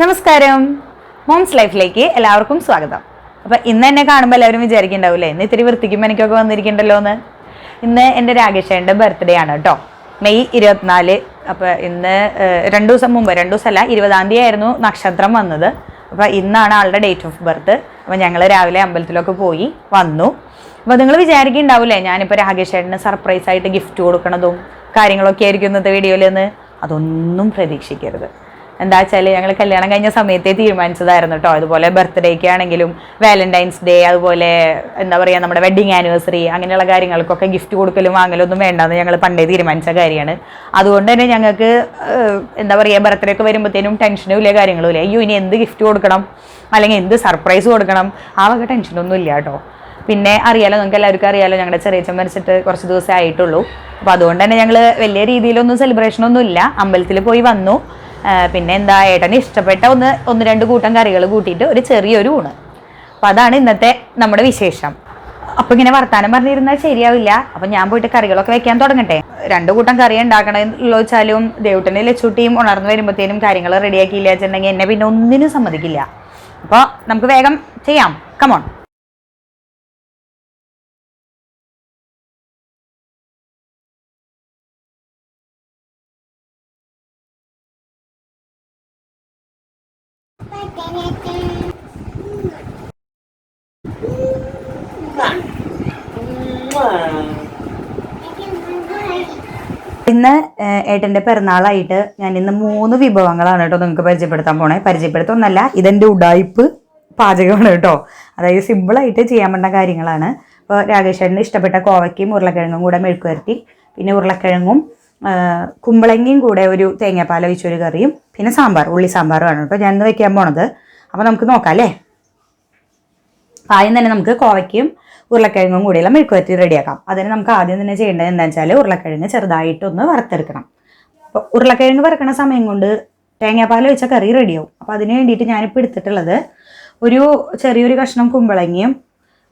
നമസ്കാരം. മോംസ് ലൈഫിലേക്ക് എല്ലാവർക്കും സ്വാഗതം. അപ്പൊ ഇന്ന് എന്നെ കാണുമ്പോൾ എല്ലാവരും വിചാരിക്കണ്ടാവൂലേ? ഇന്ന് ഇത്തിരി വൃത്തിക്കും എനിക്കൊക്കെ വന്നിരിക്കണ്ടല്ലോ എന്ന് ഇന്ന് എന്റെ രാഗേഷേന്റെ ബർത്ത്ഡേ ആണ് കേട്ടോ. മെയ് ഇരുപത്തിനാല് അപ്പൊ ഇന്ന് രണ്ട് ദിവസം മുമ്പ് രണ്ടു ദിവസമല്ല ഇരുപതാം തീയതി ആയിരുന്നു നക്ഷത്രം വന്നത്. അപ്പൊ ഇന്നാണ് ആളുടെ ഡേറ്റ് ഓഫ് ബർത്ത് അപ്പൊ ഞങ്ങൾ രാവിലെ അമ്പലത്തിലൊക്കെ പോയി വന്നു. അപ്പൊ നിങ്ങൾ വിചാരിക്കുന്നുണ്ടാവില്ലേ ഞാനിപ്പോൾ രാകേഷേട്ടന് സർപ്രൈസ് ആയിട്ട് ഗിഫ്റ്റ് കൊടുക്കണതും കാര്യങ്ങളൊക്കെ ആയിരിക്കും ഇന്നത്തെ വീഡിയോയിൽ നിന്ന് അതൊന്നും പ്രതീക്ഷിക്കരുത്. എന്താ വെച്ചാൽ ഞങ്ങൾ കല്യാണം കഴിഞ്ഞ സമയത്തേ തീരുമാനിച്ചതായിരുന്നു കേട്ടോ അതുപോലെ ബർത്ത്ഡേക്ക് ആണെങ്കിലും വാലന്റൈൻസ് ഡേ അതുപോലെ എന്താ പറയുക നമ്മുടെ വെഡിങ് ആനിവേഴ്സറി അങ്ങനെയുള്ള കാര്യങ്ങൾക്കൊക്കെ ഗിഫ്റ്റ് കൊടുക്കലും വാങ്ങലും ഒന്നും വേണ്ടെന്ന് ഞങ്ങൾ പണ്ടേ തീരുമാനിച്ച കാര്യമാണ്. അതുകൊണ്ട് തന്നെ ഞങ്ങൾക്ക് എന്താ പറയുക ബർത്ത്ഡേ ഒക്കെ വരുമ്പോഴത്തേനും ടെൻഷനും ഇല്ല കാര്യങ്ങളും ഇല്ല. അയ്യോ ഇനി എന്ത് ഗിഫ്റ്റ് കൊടുക്കണം? അല്ലെങ്കിൽ എന്ത് സർപ്രൈസ് കൊടുക്കണം? ആ വക ടെൻഷനൊന്നും ഇല്ല കേട്ടോ പിന്നെ അറിയാലോ നിങ്ങൾക്ക് എല്ലാവർക്കും അറിയാലോ ഞങ്ങളുടെ ചെറിയച്ചൻ മരിച്ചിട്ട് കുറച്ച് ദിവസമേ ആയിട്ടുള്ളൂ. അപ്പോൾ അതുകൊണ്ട് തന്നെ ഞങ്ങൾ വലിയ രീതിയിലൊന്നും സെലിബ്രേഷനൊന്നും ഇല്ല. അമ്പലത്തിൽ പോയി വന്നു. പിന്നെ എന്താ ഏട്ടന് ഇഷ്ടപ്പെട്ട ഒന്ന് ഒന്ന് രണ്ട് കൂട്ടം കറികൾ കൂട്ടിയിട്ട് ഒരു ചെറിയൊരു ഊണ്. അപ്പം അതാണ് ഇന്നത്തെ നമ്മുടെ വിശേഷം. അപ്പം ഇങ്ങനെ വർത്താനം പറഞ്ഞിരുന്നാൽ ശരിയാവില്ല. അപ്പം ഞാൻ പോയിട്ട് കറികളൊക്കെ വെക്കാൻ തുടങ്ങട്ടെ. രണ്ട് കൂട്ടം കറി ഉണ്ടാക്കണമെന്ന് വെച്ചാലും ദേവട്ടനെ ലച്ചൂട്ടിയും ഉണർന്നു വരുമ്പോഴത്തേനും കാര്യങ്ങൾ റെഡിയാക്കിയില്ല വെച്ചിട്ടുണ്ടെങ്കിൽ എന്നെ പിന്നെ ഒന്നിനും സമ്മതിക്കില്ല. അപ്പോൾ നമുക്ക് വേഗം ചെയ്യാം. കമോൺ ഇന്ന് ഏട്ടന്റെ പിറന്നാളായിട്ട് ഞാൻ ഇന്ന് മൂന്ന് വിഭവങ്ങളാണ് കേട്ടോ നിങ്ങൾക്ക് പരിചയപ്പെടുത്താൻ പോണേ. പരിചയപ്പെടുത്തൊന്നല്ല ഇതെന്റെ ഉടായ്പ് പാചകമാണ് കേട്ടോ. അതായത് സിമ്പിളായിട്ട് ചെയ്യാൻ പറ്റുന്ന കാര്യങ്ങളാണ്. ഇപ്പോൾ രാകേഷേട്ടന് ഇഷ്ടപ്പെട്ട കോവയ്ക്കും ഉരുളക്കിഴങ്ങും കൂടെ മെഴുക്ക് വരട്ടി പിന്നെ ഉരുളക്കിഴങ്ങും കുമ്പളങ്ങയും കൂടെ ഒരു തേങ്ങാപ്പാൽ ഒഴിച്ചൊരു കറിയും പിന്നെ സാമ്പാർ ഉള്ളി സാമ്പാറുമാണ് കേട്ടോ ഞാൻ ഇന്ന് വെക്കാൻ പോണത്. അപ്പോൾ നമുക്ക് നോക്കാം അല്ലേ? ആദ്യം തന്നെ നമുക്ക് കോവയ്ക്കും ഉരുളക്കിഴങ്ങും കൂടിയുള്ള മെഴുക്ക് വരട്ടി റെഡിയാക്കാം. അതിന് നമുക്ക് ആദ്യം തന്നെ ചെയ്യേണ്ടത് എന്താണെന്ന് വെച്ചാൽ ഉരുളക്കിഴങ്ങ് ചെറുതായിട്ടൊന്ന് വറുത്തെടുക്കണം. അപ്പോൾ ഉരുളക്കിഴങ്ങ് വറുക്കണ സമയം കൊണ്ട് തേങ്ങാപ്പാൽ വെച്ച കറി റെഡിയാവും. അപ്പോൾ അതിന് വേണ്ടിയിട്ട് ഞാനിപ്പോൾ എടുത്തിട്ടുള്ളത് ഒരു ചെറിയൊരു കഷ്ണം കുമ്പളങ്ങിയും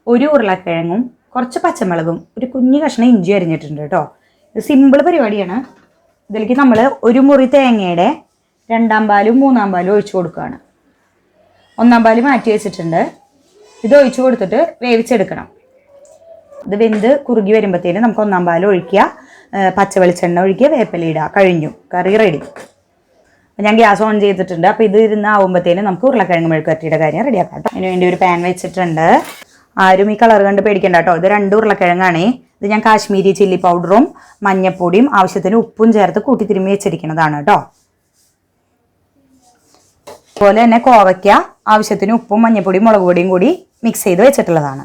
ഒരു ഉരുളക്കിഴങ്ങും കുറച്ച് പച്ചമുളകും ഒരു കുഞ്ഞു കഷ്ണം ഇഞ്ചി അരിഞ്ഞിട്ടുണ്ട് കേട്ടോ. ഇത് സിമ്പിൾ പരിപാടിയാണ്. ഇതിലേക്ക് നമ്മൾ ഒരു മുറി തേങ്ങയുടെ രണ്ടാം പാലും മൂന്നാം പാലും ഒഴിച്ചു കൊടുക്കുകയാണ്. ഒന്നാം പാൽ മാറ്റി വെച്ചിട്ടുണ്ട്. ഇത് ഒഴിച്ചു കൊടുത്തിട്ട് വേവിച്ചെടുക്കണം. ഇത് വെന്ത് കുറുകി വരുമ്പോഴത്തേനും നമുക്ക് ഒന്നാം പാൽ ഒഴിക്കുക. പച്ച വെളിച്ചെണ്ണ ഒഴിക്കുക. വേപ്പില ഇടുക. കഴിഞ്ഞു. കറി റെഡി ഞാൻ ഗ്യാസ് ഓൺ ചെയ്തിട്ടുണ്ട്. അപ്പോൾ ഇത് ഇരുന്ന് ആവുമ്പോഴത്തേനും നമുക്ക് ഉരുളക്കിഴങ്ങ് മെഴുക്കുവരട്ടിയുടെ കാര്യം റെഡിയാക്കാം കേട്ടോ. അതിന് വേണ്ടി ഒരു പാൻ വെച്ചിട്ടുണ്ട്. ആരും ഈ കളർ കണ്ട് പേടിക്കണ്ട കേട്ടോ. ഇത് രണ്ട് ഉരുളക്കിഴങ്ങാണേ. ഇത് ഞാൻ കാശ്മീരി ചില്ലി പൗഡറും മഞ്ഞപ്പൊടിയും ആവശ്യത്തിന് ഉപ്പും ചേർത്ത് കൂട്ടി തിരുമ്മി വെച്ചിരിക്കുന്നതാണ് കേട്ടോ. അതുപോലെ തന്നെ കോവയ്ക്ക ആവശ്യത്തിന് ഉപ്പും മഞ്ഞപ്പൊടിയും മുളക് പൊടിയും കൂടി മിക്സ് ചെയ്ത് വെച്ചിട്ടുള്ളതാണ്.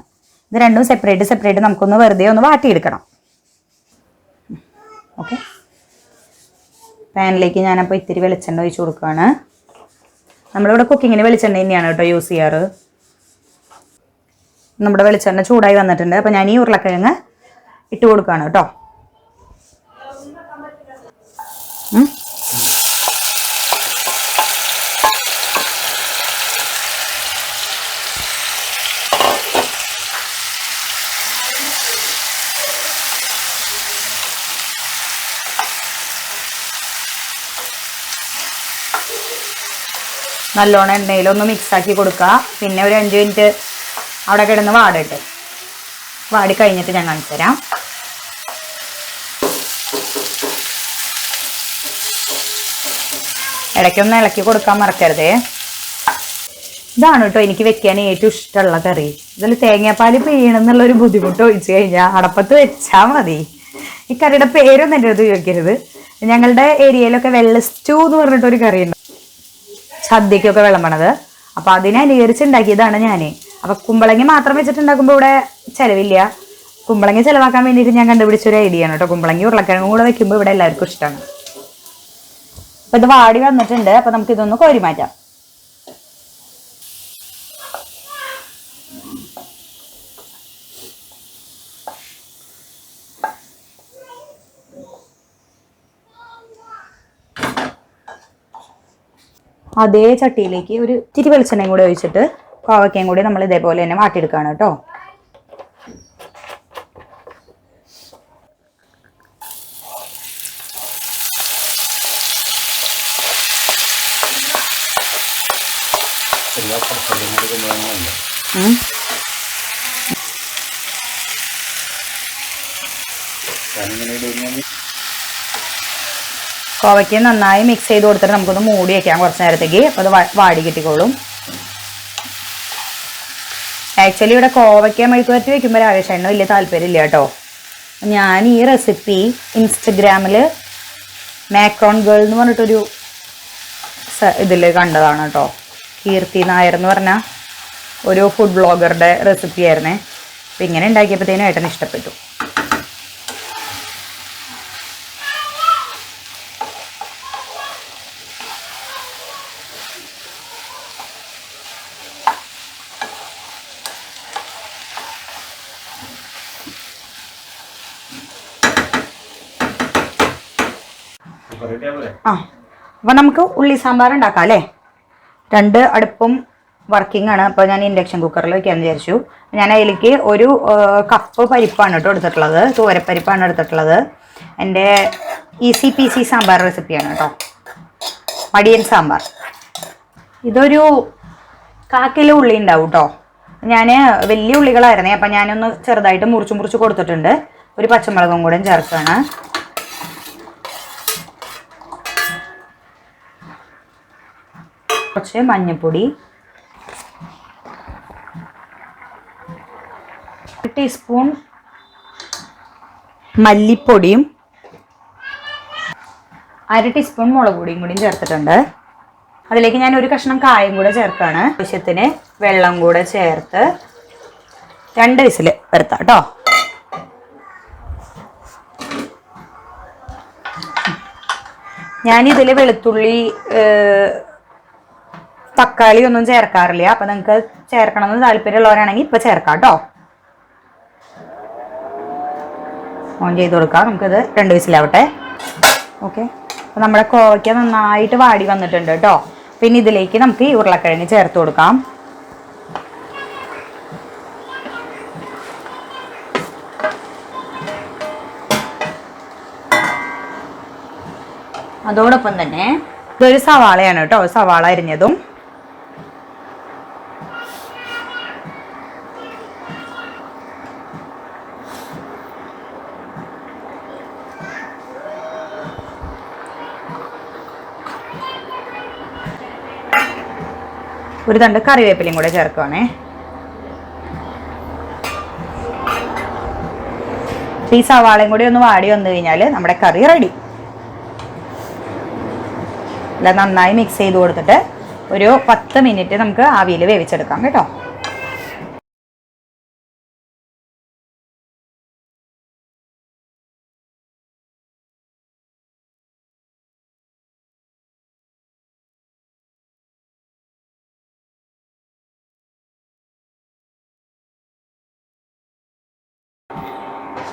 ഇത് രണ്ടും സെപ്പറേറ്റ് സെപ്പറേറ്റ് നമുക്കൊന്ന് വെറുതെ ഒന്ന് വാട്ടിയെടുക്കണം. ഓക്കെ പാനിലേക്ക് ഞാനപ്പോൾ ഇത്തിരി വെളിച്ചെണ്ണ ഒഴിച്ച് കൊടുക്കുകയാണ്. നമ്മളിവിടെ കുക്കിങ്ങിന് വെളിച്ചെണ്ണ തന്നെയാണ് കേട്ടോ യൂസ് ചെയ്യാറ്. നമ്മുടെ വെളിച്ചെണ്ണ ചൂടായി വന്നിട്ടുണ്ട്. അപ്പോൾ ഞാൻ ഈ ഉരുളക്കിഴങ്ങ് ഇട്ട് കൊടുക്കുകയാണ് കേട്ടോ. നല്ലോണം എണ്ണയിലൊന്ന് മിക്സാക്കി കൊടുക്കുക. പിന്നെ ഒരു അഞ്ച് മിനിറ്റ് അവിടെ കിടന്ന് വാടട്ടെ. വാടി കഴിഞ്ഞിട്ട് ഞാൻ കാണിച്ചു തരാം. ഇടയ്ക്കൊന്ന് ഇളക്കി കൊടുക്കാൻ മറക്കരുതേ. ഇതാണ് കേട്ടോ എനിക്ക് വെക്കാൻ ഏറ്റവും ഇഷ്ടമുള്ള കറി. ഇതിൽ തേങ്ങാപ്പാൽ പിഴിയണമെന്നുള്ള ഒരു ബുദ്ധിമുട്ട് ഒഴിച്ചു കഴിഞ്ഞാൽ അടപ്പത്ത് വെച്ചാൽ മതി. ഈ കറിയുടെ പേരൊന്നും എന്റെ അടുത്ത് ചോദിക്കരുത്. ഞങ്ങളുടെ ഏരിയയിലൊക്കെ വെള്ള സ്റ്റൂ എന്ന് പറഞ്ഞിട്ടൊരു കറിയുണ്ട്. സദ്യക്കൊക്കെ വിളമ്പണത് അപ്പൊ അതിനെ അനുകരിച്ച് ഉണ്ടാക്കിയതാണ് ഞാൻ അപ്പൊ കുമ്പളങ്ങ മാത്രം വെച്ചിട്ടുണ്ടാക്കുമ്പോൾ ഇവിടെ ചെലവില്ല. കുമ്പളങ്ങ ചെലവാക്കാൻ വേണ്ടിയിട്ട് ഞാൻ കണ്ടുപിടിച്ച ഒരു ഐഡിയ ആണ് കേട്ടോ കുമ്പളങ്ങി ഉരുളക്കിഴങ്ങും കൂടെ വെക്കുമ്പോൾ ഇവിടെ എല്ലാവർക്കും ഇഷ്ടമാണ് അപ്പൊ ഇത് വാടി വന്നിട്ടുണ്ട്. അപ്പൊ നമുക്ക് ഇതൊന്ന് കോരി മാറ്റാം. അതേ ചട്ടിയിലേക്ക് ഒരു ഇത്തിരി വെളിച്ചെണ്ണയും കൂടി ഒഴിച്ചിട്ട് കോവക്കയും കൂടി നമ്മൾ ഇതേപോലെ തന്നെ വാട്ടിയെടുക്കുകയാണ് കേട്ടോ. എല്ലാ കോവയ്ക്ക് നന്നായി മിക്സ് ചെയ്ത് കൊടുത്തിട്ട് നമുക്കൊന്ന് മൂടി വെക്കാം കുറച്ച് നേരത്തേക്ക്. അത് വാടി കിട്ടിക്കോളും. ആക്ച്വലി ഇവിടെ കോവയ്ക്ക മെഴുക്കുവരട്ടി വെക്കുമ്പോൾ രാകേഷേണ്ണ വലിയ താല്പര്യമില്ല കേട്ടോ. ഞാൻ ഈ റെസിപ്പി ഇൻസ്റ്റഗ്രാമിൽ മാക്രോൺ ഗേൾ എന്ന് പറഞ്ഞിട്ടൊരു ഇതിൽ കണ്ടതാണ് കേട്ടോ. കീർത്തി നായർ എന്ന് പറഞ്ഞ ഒരു ഫുഡ് ബ്ലോഗറുടെ റെസിപ്പി ആയിരുന്നേ. അപ്പം ഇങ്ങനെ ഉണ്ടാക്കിയപ്പോഴത്തേനും ഏട്ടന് ഇഷ്ടപ്പെട്ടു. ആ. അപ്പം നമുക്ക് ഉള്ളി സാമ്പാർ ഉണ്ടാക്കാം അല്ലേ? രണ്ട് അടുപ്പും വർക്കിംഗ് ആണ്. അപ്പോൾ ഞാൻ ഇൻഡക്ഷൻ കുക്കറിൽ വെക്കാന്ന് വിചാരിച്ചു. ഞാൻ അതിലേക്ക് ഒരു കപ്പ് പരിപ്പാണ് കേട്ടോ എടുത്തിട്ടുള്ളത്. തൂരപ്പരിപ്പാണ് എടുത്തിട്ടുള്ളത്. എന്റെ ഈസി പി സി സാമ്പാർ റെസിപ്പിയാണ് കേട്ടോ. മടിയൻ സാമ്പാർ. ഇതൊരു കാക്കിലെ ഉള്ളി ഉണ്ടാവും കേട്ടോ. ഞാൻ വലിയ ഉള്ളികളായിരുന്നേ അപ്പം ഞാനൊന്ന് ചെറുതായിട്ട് മുറിച്ച് മുറിച്ച് കൊടുത്തിട്ടുണ്ട്. ഒരു പച്ചമുളകും കൂടെ ചേർക്കുകയാണ്. കുറച്ച് മഞ്ഞൾപ്പൊടി ഒരു ടീസ്പൂൺ മല്ലിപ്പൊടിയും അര ടീസ്പൂൺ മുളക് പൊടിയും കൂടിയും ചേർത്തിട്ടുണ്ട്. അതിലേക്ക് ഞാൻ ഒരു കഷ്ണം കായം കൂടെ ചേർക്കാണ് ആവശ്യത്തിന് വെള്ളം കൂടെ ചേർത്ത് രണ്ട് വിസിൽ വരുത്താം കേട്ടോ. ഞാനിതിൽ വെളുത്തുള്ളി തക്കാളി ഒന്നും ചേർക്കാറില്ല. അപ്പൊ നിങ്ങൾക്ക് ചേർക്കണമെന്ന് താല്പര്യമുള്ളവരാണെങ്കിൽ ഇപ്പൊ ചേർക്കാം കേട്ടോ ഓൺ ചെയ്ത് കൊടുക്കാം. നമുക്കിത് രണ്ട് വിസിലാവട്ടെ. ഓക്കെ. അപ്പൊ നമ്മുടെ കോവയ്ക്ക നന്നായിട്ട് വാടി വന്നിട്ടുണ്ട് കേട്ടോ പിന്നെ ഇതിലേക്ക് നമുക്ക് ഈ ഉരുളക്കിഴങ്ങ് ചേർത്ത് കൊടുക്കാം. അതോടൊപ്പം തന്നെ ഇതൊരു സവാളയാണ് കേട്ടോ സവാള അരിഞ്ഞതും ഒരു തണ്ട് കറിവേപ്പിലയും കൂടെ ചേർക്കുവാണേ. ഈ സവാളയും കൂടി ഒന്ന് വാടി വന്നു കഴിഞ്ഞാൽ നമ്മുടെ കറി റെഡി. അല്ല നന്നായി മിക്സ് ചെയ്ത് കൊടുത്തിട്ട് ഒരു പത്ത് മിനിറ്റ് നമുക്ക് ആവിയിൽ വേവിച്ചെടുക്കാം കേട്ടോ.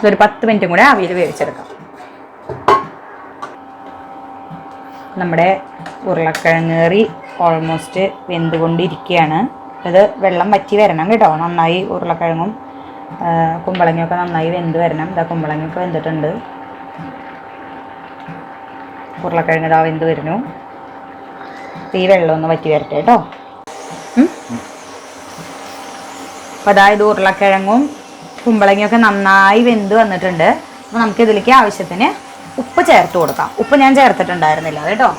ഇതൊരു പത്ത് മിനിറ്റും കൂടെ ആവിയിൽ വേവിച്ചെടുക്കാം. നമ്മുടെ ഉരുളക്കിഴങ്ങ് കറി ഓൾമോസ്റ്റ് വെന്തുകൊണ്ടിരിക്കുകയാണ്. ഇത് വെള്ളം വറ്റി വരണം കേട്ടോ. നന്നായി ഉരുളക്കിഴങ്ങും കുമ്പളങ്ങയൊക്കെ നന്നായി വെന്ത് വരണം. ഇതാ കുമ്പളങ്ങയൊക്കെ വെന്തിട്ടുണ്ട്. ഉരുളക്കിഴങ്ങ് ഇതാ വെന്ത് വരുന്നു. ഈ വെള്ളം ഒന്ന് വറ്റി വരട്ടെ കേട്ടോ. അപ്പോൾ അതായത് ഉരുളക്കിഴങ്ങും കുമ്പളങ്ങയൊക്കെ നന്നായി വെന്ത് വന്നിട്ടുണ്ട്. അപ്പോൾ നമുക്ക് ഇതിലേക്ക് ആവശ്യത്തിന് ഉപ്പ് ചേർത്ത് കൊടുക്കാം. ഉപ്പ് ഞാൻ ചേർത്തിട്ടുണ്ടായിരുന്നില്ല കേട്ടോ.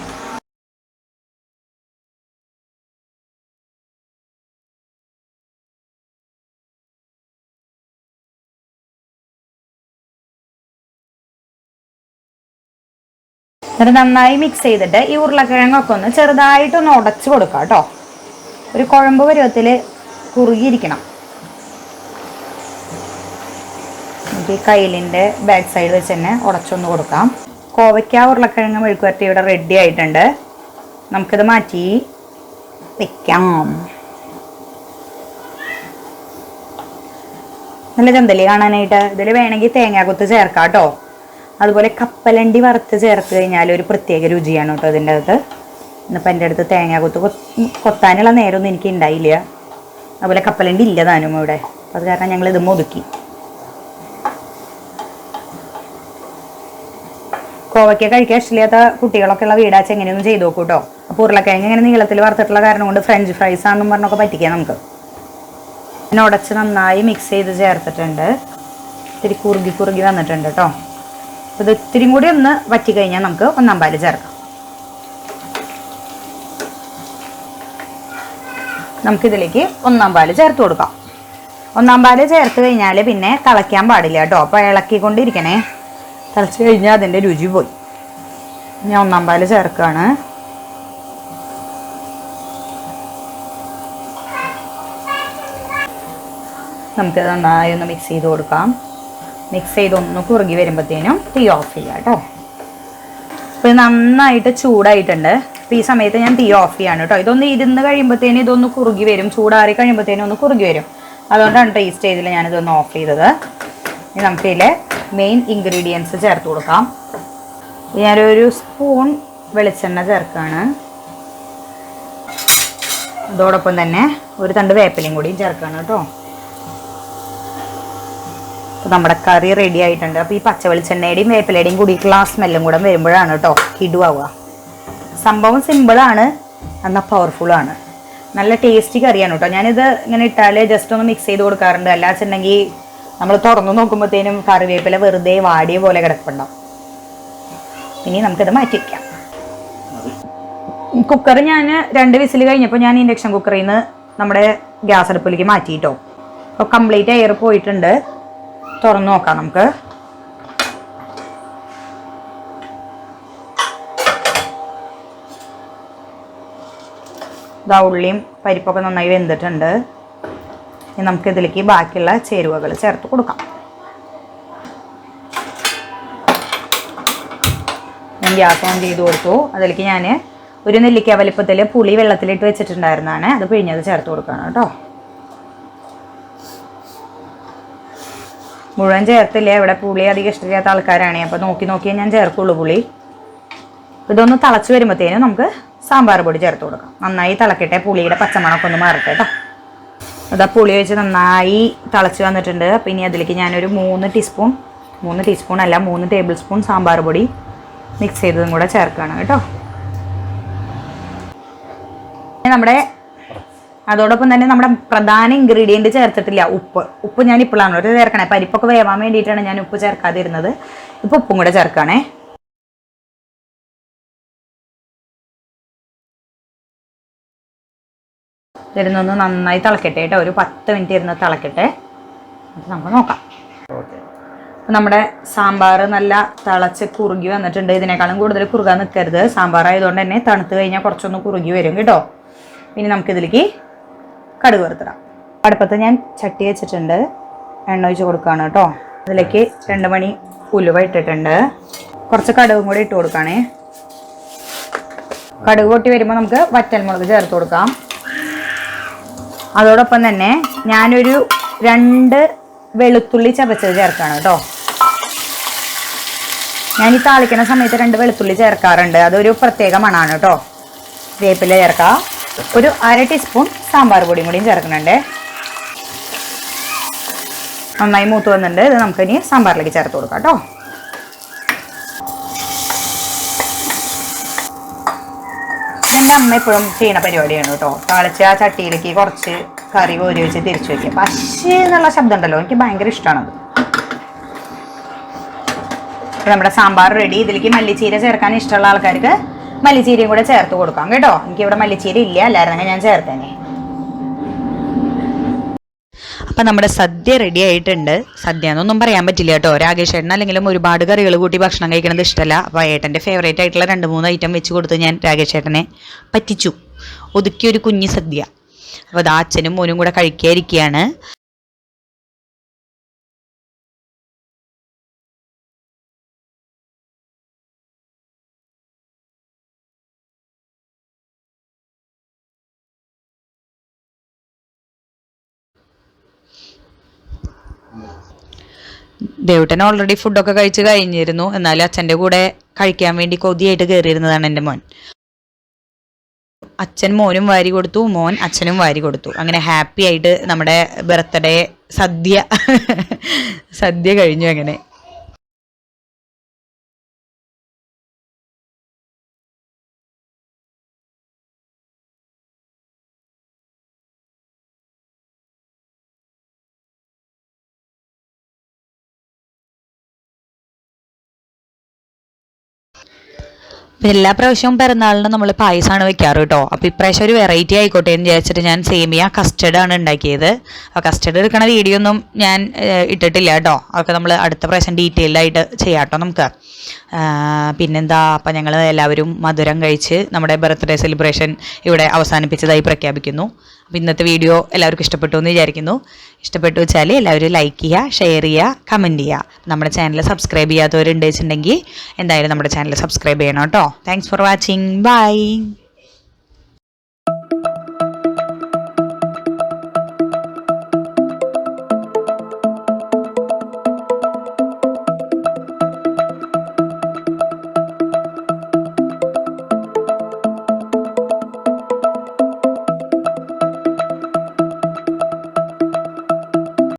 എന്നിട്ട് നന്നായി മിക്സ് ചെയ്തിട്ട് ഈ ഉരുളക്കിഴങ്ങൊക്കെ ഒന്ന് ചെറുതായിട്ടൊന്ന് ഉടച്ചു കൊടുക്കാം കേട്ടോ. ഒരു കുഴമ്പ് പരുവത്തിൽ കുറുകിയിരിക്കണം. നമുക്ക് ഈ കയ്യിലിന്റെ ബാക്ക് സൈഡ് വെച്ച് തന്നെ ഉടച്ചൊന്ന് കൊടുക്കാം. കോവയ്ക്ക ഉരുളക്കിഴങ്ങ് മെഴുക്കുവരട്ടി ഇവിടെ റെഡി ആയിട്ടുണ്ട്. നമുക്കിത് മാറ്റി വെക്കാം. നല്ല ചന്തലി കാണാനായിട്ട്. ഇതിൽ വേണമെങ്കിൽ തേങ്ങാക്കൊത്ത് ചേർക്കാം കേട്ടോ. അതുപോലെ കപ്പലണ്ടി വറുത്ത് ചേർത്ത് കഴിഞ്ഞാൽ ഒരു പ്രത്യേക രുചിയാണ് കേട്ടോ ഇതിന്റെ അകത്ത്. ഇന്നിപ്പോൾ എന്റെ അടുത്ത് തേങ്ങാക്കൊത്ത് കൊത്താനുള്ള നേരമൊന്നും എനിക്ക് ഉണ്ടായില്ല അതുപോലെ കപ്പലണ്ടി ഇല്ല താനും ഇവിടെ. അത് കാരണം ഞങ്ങൾ ഇത് ഒതുക്കി കോവയ്ക്ക കഴിക്കാൻ ഇഷ്ടമില്ലാത്ത കുട്ടികളൊക്കെ ഉള്ള വീടാച്ച എങ്ങനെയൊന്നും ചെയ്തു നോക്കൂ കേട്ടോ അപ്പോൾ ഉരുളക്കിഴങ്ങ് ഇങ്ങനെ നീളത്തിൽ വറുത്തിട്ടുള്ള കാരണം കൊണ്ട് ഫ്രഞ്ച് ഫ്രൈസ് ആണെന്നും പറഞ്ഞൊക്കെ പറ്റിക്കാം നമുക്ക്. പിന്നെ ഉടച്ച് നന്നായി മിക്സ് ചെയ്ത് ചേർത്തിട്ടുണ്ട്. ഇത്തിരി കുറുകി കുറുകി വന്നിട്ടുണ്ട് കേട്ടോ ഇത് ഇത്തിരി കൂടി ഒന്ന് വറ്റി കഴിഞ്ഞാൽ നമുക്ക് ഒന്നാം പാൽ ചേർക്കാം. നമുക്കിതിലേക്ക് ഒന്നാം പാൽ ചേർത്ത് കൊടുക്കാം. ഒന്നാം പാൽ ചേർത്ത് കഴിഞ്ഞാൽ പിന്നെ തിളയ്ക്കാൻ പാടില്ല കേട്ടോ അപ്പോൾ ഇളക്കിക്കൊണ്ടിരിക്കണേ. തിളച്ച് കഴിഞ്ഞാൽ അതിന്റെ രുചി പോയി. ഞാൻ ഒന്നാം പാൽ ചേർക്കുകയാണ് നമുക്ക് നന്നായി ഒന്ന് മിക്സ് ചെയ്ത് കൊടുക്കാം. മിക്സ് ചെയ്ത് ഒന്ന് കുറുകി വരുമ്പോഴത്തേനും തീ ഓഫ് ചെയ്യാം കേട്ടോ. അപ്പോൾ ഇത് നന്നായിട്ട് ചൂടായിട്ടുണ്ട്. അപ്പോൾ ഈ സമയത്ത് ഞാൻ തീ ഓഫ് ചെയ്യാണ് കേട്ടോ. ഇതൊന്ന് ഇരുന്ന് കഴിയുമ്പോഴത്തേനും ഇതൊന്ന് കുറുകി വരും. ചൂടാറി കഴിയുമ്പോഴത്തേനും ഒന്ന് കുറുകി വരും. അതുകൊണ്ടാണ് ടേസ്റ്റ് ചെയ്തില്ല ഞാനിതൊന്ന് ഓഫ് ചെയ്തത്. ഇനി നമുക്ക് ഇതിലെ മെയിൻ ഇൻഗ്രീഡിയൻസ് ചേർത്ത് കൊടുക്കാം. ഞാനൊരു സ്പൂൺ വെളിച്ചെണ്ണ ചേർക്കുകയാണ് അതോടൊപ്പം തന്നെ ഒരു തണ്ട് വേപ്പിലയും കൂടിയും ചേർക്കുകയാണ് കേട്ടോ. അപ്പോൾ നമ്മുടെ കറി റെഡി ആയിട്ടുണ്ട്. അപ്പോൾ ഈ പച്ച വെളിച്ചെണ്ണയുടെയും വേപ്പിലയുടെയും കൂടിയിട്ടുള്ള ആ സ്മെല്ലും കൂടെ വരുമ്പോഴാണ് കേട്ടോ കിടുവാവുക. സംഭവം സിമ്പിളാണ് എന്നാൽ പവർഫുള്ളാണ് നല്ല ടേസ്റ്റി കറിയാണ് കേട്ടോ. ഞാനിത് ഇങ്ങനെ ഇട്ടാൽ ജസ്റ്റ് ഒന്ന് മിക്സ് ചെയ്ത് കൊടുക്കാറുണ്ട്. അല്ലാച്ചുണ്ടെങ്കിൽ നമ്മൾ തുറന്നു നോക്കുമ്പോഴത്തേനും കറിവേപ്പില വെറുതെ വാടിയ പോലെ കിടപ്പുണ്ടാവും. ഇനി നമുക്കിത് മാറ്റി വയ്ക്കാം കുക്കർ ഞാൻ രണ്ട് വിസിൽ കഴിഞ്ഞപ്പോൾ ഞാൻ ഇൻഡക്ഷൻ കുക്കറിൽ നിന്ന് നമ്മുടെ ഗ്യാസ് അടുപ്പിലേക്ക് മാറ്റിയിട്ടോ. അപ്പോൾ കംപ്ലീറ്റ് എയർ പോയിട്ടുണ്ട്. തുറന്നു നോക്കാം നമുക്ക്. ഇതാ ഉള്ളിയും പരിപ്പൊക്കെ നന്നായി വെന്തിട്ടുണ്ട്. ഇനി നമുക്ക് ഇതിലേക്ക് ബാക്കിയുള്ള ചേരുവകൾ ചേർത്ത് കൊടുക്കാം. ഞാൻ ഗ്യാസ് ഓൺ ചെയ്ത് കൊടുത്തു. അതിലേക്ക് ഞാൻ ഒരു നെല്ലിക്ക വലിപ്പത്തിൽ പുളി വെള്ളത്തിലിട്ട് വെച്ചിട്ടുണ്ടായിരുന്നതാണ് അത് പിഴിഞ്ഞത് ചേർത്ത് കൊടുക്കണം കേട്ടോ. മുഴുവൻ ചേർത്തില്ലേ? ഇവിടെ പുളി അധികം ഇഷ്ടമില്ലാത്ത ആൾക്കാരാണ്. അപ്പോൾ നോക്കി നോക്കിയേ ഞാൻ ചേർക്കുള്ളൂ പുളി. ഇതൊന്ന് തിളച്ച് വരുമ്പോഴത്തേനും നമുക്ക് സാമ്പാർ പൊടി ചേർത്ത് കൊടുക്കാം. നന്നായി തിളക്കട്ടെ പുളിയുടെ പച്ചമണമൊക്കെ ഒന്ന് മാറട്ടെ കേട്ടോ. അതാ പുളി വെച്ച് നന്നായി തിളച്ച് വന്നിട്ടുണ്ട്. അപ്പോൾ ഇനി അതിലേക്ക് ഞാനൊരു മൂന്ന് ടീസ്പൂൺ മൂന്ന് ടീസ്പൂൺ അല്ല മൂന്ന് ടേബിൾ സ്പൂൺ സാമ്പാർ പൊടി മിക്സ് ചെയ്തതും കൂടെ ചേർക്കുകയാണ് കേട്ടോ. നമ്മുടെ അതോടൊപ്പം തന്നെ നമ്മുടെ പ്രധാന ഇൻഗ്രീഡിയന്റ് ചേർത്തിട്ടില്ല ഉപ്പ്. ഉപ്പ് ഞാൻ ഇപ്പോഴാണ് ഒരു ചേർക്കണേ. പരിപ്പൊക്കെ വേവാൻ വേണ്ടിയിട്ടാണ് ഞാൻ ഉപ്പ് ചേർക്കാതിരുന്നത്. ഇപ്പോൾ ഉപ്പും കൂടെ ചേർക്കണേ ഇരുന്നൊന്ന് നന്നായി തിളക്കട്ടെ കേട്ടോ. ഒരു പത്ത് മിനിറ്റ് ഇരുന്ന് തിളക്കട്ടെ. അപ്പോൾ നമുക്ക് നോക്കാം. ഓക്കെ. നമ്മുടെ സാമ്പാർ നല്ല തിളച്ച് കുറുകി വന്നിട്ടുണ്ട്. ഇതിനേക്കാളും കൂടുതൽ കുറുകാൻ നിൽക്കരുത്. സാമ്പാർ ആയതുകൊണ്ട് തന്നെ തണുത്ത് കഴിഞ്ഞാൽ കുറച്ചൊന്ന് കുറുകി വരും കേട്ടോ. ഇനി നമുക്കിതിലേക്ക് കടുക് വറുത്തിടാം. അടുപ്പത്ത് ഞാൻ ചട്ടി വെച്ചിട്ടുണ്ട്. എണ്ണ ഒഴിച്ച് കൊടുക്കുകയാണ് കേട്ടോ. അതിലേക്ക് രണ്ട് മണി ഉലുവ ഇട്ടിട്ടുണ്ട്. കുറച്ച് കടുകും കൂടി ഇട്ട് കൊടുക്കുകയാണേ. കടുക് പൊട്ടി വരുമ്പോൾ നമുക്ക് വറ്റൽമുളക് ചേർത്ത് കൊടുക്കാം. അതോടൊപ്പം തന്നെ ഞാനൊരു രണ്ട് വെളുത്തുള്ളി ചതച്ചത് ചേർക്കണം കേട്ടോ. ഞാൻ ഈ താളിക്കുന്ന സമയത്ത് രണ്ട് വെളുത്തുള്ളി ചേർക്കാറുണ്ട്. അതൊരു പ്രത്യേക മണമാണ് കേട്ടോ. വേപ്പില ചേർക്കാം. ഒരു അര ടീസ്പൂൺ സാമ്പാർ പൊടിയും കൂടിയും ചേർക്കുന്നുണ്ട്. നന്നായി മൂത്ത് വന്നിട്ടുണ്ട്. ഇത് നമുക്കിനി സാമ്പാറിലേക്ക് ചേർത്ത് കൊടുക്കാം കേട്ടോ എന്റെ അമ്മ എപ്പോഴും ചെയ്യണ പരിപാടിയാണ് കേട്ടോ. തളച്ച് ആ ചട്ടിയിലേക്ക് കുറച്ച് കറി കോരി വെച്ച് തിരിച്ചു വെക്കുക. പക്ഷേ എന്നുള്ള ശബ്ദം ഉണ്ടല്ലോ. എനിക്ക് ഭയങ്കര ഇഷ്ടമാണത് നമ്മുടെ സാമ്പാർ റെഡി ഇതിലേക്ക് മല്ലിച്ചീര ചേർക്കാൻ ഇഷ്ടമുള്ള ആൾക്കാർക്ക് മല്ലിച്ചീരയും കൂടെ ചേർത്ത് കൊടുക്കാം കേട്ടോ. എനിക്ക് എനിക്കിവിടെ മല്ലിച്ചീര ഇല്ല. അല്ലായിരുന്നെങ്കിൽ ഞാൻ ചേർത്തേനെ. അപ്പം നമ്മുടെ സദ്യ റെഡി ആയിട്ടുണ്ട്. സദ്യ എന്നൊന്നും പറയാൻ പറ്റില്ല കേട്ടോ. രാകേഷ് ഏട്ടൻ അല്ലെങ്കിലും ഒരുപാട് കറികൾ കൂട്ടി ഭക്ഷണം കഴിക്കുന്നത് ഇഷ്ടമല്ല അപ്പോൾ ഏട്ടന്റെ ഫേവറേറ്റ് ആയിട്ടുള്ള രണ്ട് മൂന്ന് ഐറ്റം വെച്ച് കൊടുത്ത് ഞാൻ രാകേഷ് ഏട്ടനെ പറ്റിച്ചു ഒതുക്കിയൊരു കുഞ്ഞു സദ്യ. അപ്പോൾ അത് അച്ഛനും മോനും കൂടെ കഴിക്കാതിരിക്കുകയാണ് ദേവുട്ടൻ ഓൾറെഡി ഫുഡൊക്കെ കഴിച്ച് കഴിഞ്ഞിരുന്നു. എന്നാലും അച്ഛന്റെ കൂടെ കഴിക്കാൻ വേണ്ടി കൊതിയായിട്ട് കയറിയിരുന്നതാണ് എന്റെ മോൻ. അച്ഛൻ മോനും വാരി കൊടുത്തു മോൻ അച്ഛനും വാരി കൊടുത്തു. അങ്ങനെ ഹാപ്പി ആയിട്ട് നമ്മുടെ ബർത്ത്ഡേ സദ്യ സദ്യ കഴിഞ്ഞു അങ്ങനെ. ഇപ്പൊ എല്ലാ പ്രാവശ്യവും പിറന്നാളിന് നമ്മൾ പായസമാണ് വെക്കാറ് കേട്ടോ. അപ്പോൾ ഇപ്രാവശ്യം ഒരു വെറൈറ്റി ആയിക്കോട്ടെ എന്ന് വിചാരിച്ചിട്ട് ഞാൻ സേമിയ ആണ് ഉണ്ടാക്കിയത്. ആ കസ്റ്റർഡ് എടുക്കണ വീഡിയോ ഒന്നും ഞാൻ ഇട്ടിട്ടില്ല കേട്ടോ. അതൊക്കെ നമ്മൾ അടുത്ത പ്രാവശ്യം ഡീറ്റെയിൽഡായിട്ട് ചെയ്യാം നമുക്ക്. പിന്നെന്താ അപ്പം ഞങ്ങൾ എല്ലാവരും മധുരം കഴിച്ച് നമ്മുടെ ബർത്ത്ഡേ സെലിബ്രേഷൻ ഇവിടെ അവസാനിപ്പിച്ചതായി പ്രഖ്യാപിക്കുന്നു. അപ്പം ഇന്നത്തെ വീഡിയോ എല്ലാവർക്കും ഇഷ്ടപ്പെട്ടു എന്ന് വിചാരിക്കുന്നു. ഇഷ്ടപ്പെട്ടു വെച്ചാൽ എല്ലാവരും ലൈക്ക് ചെയ്യുക ഷെയർ ചെയ്യുക കമന്റ് ചെയ്യുക. നമ്മുടെ ചാനൽ സബ്സ്ക്രൈബ് ചെയ്യാത്തവരുണ്ട് വെച്ചിട്ടുണ്ടെങ്കിൽ എന്തായാലും നമ്മുടെ ചാനൽ സബ്സ്ക്രൈബ് ചെയ്യണം കേട്ടോ. Thanks for watching bye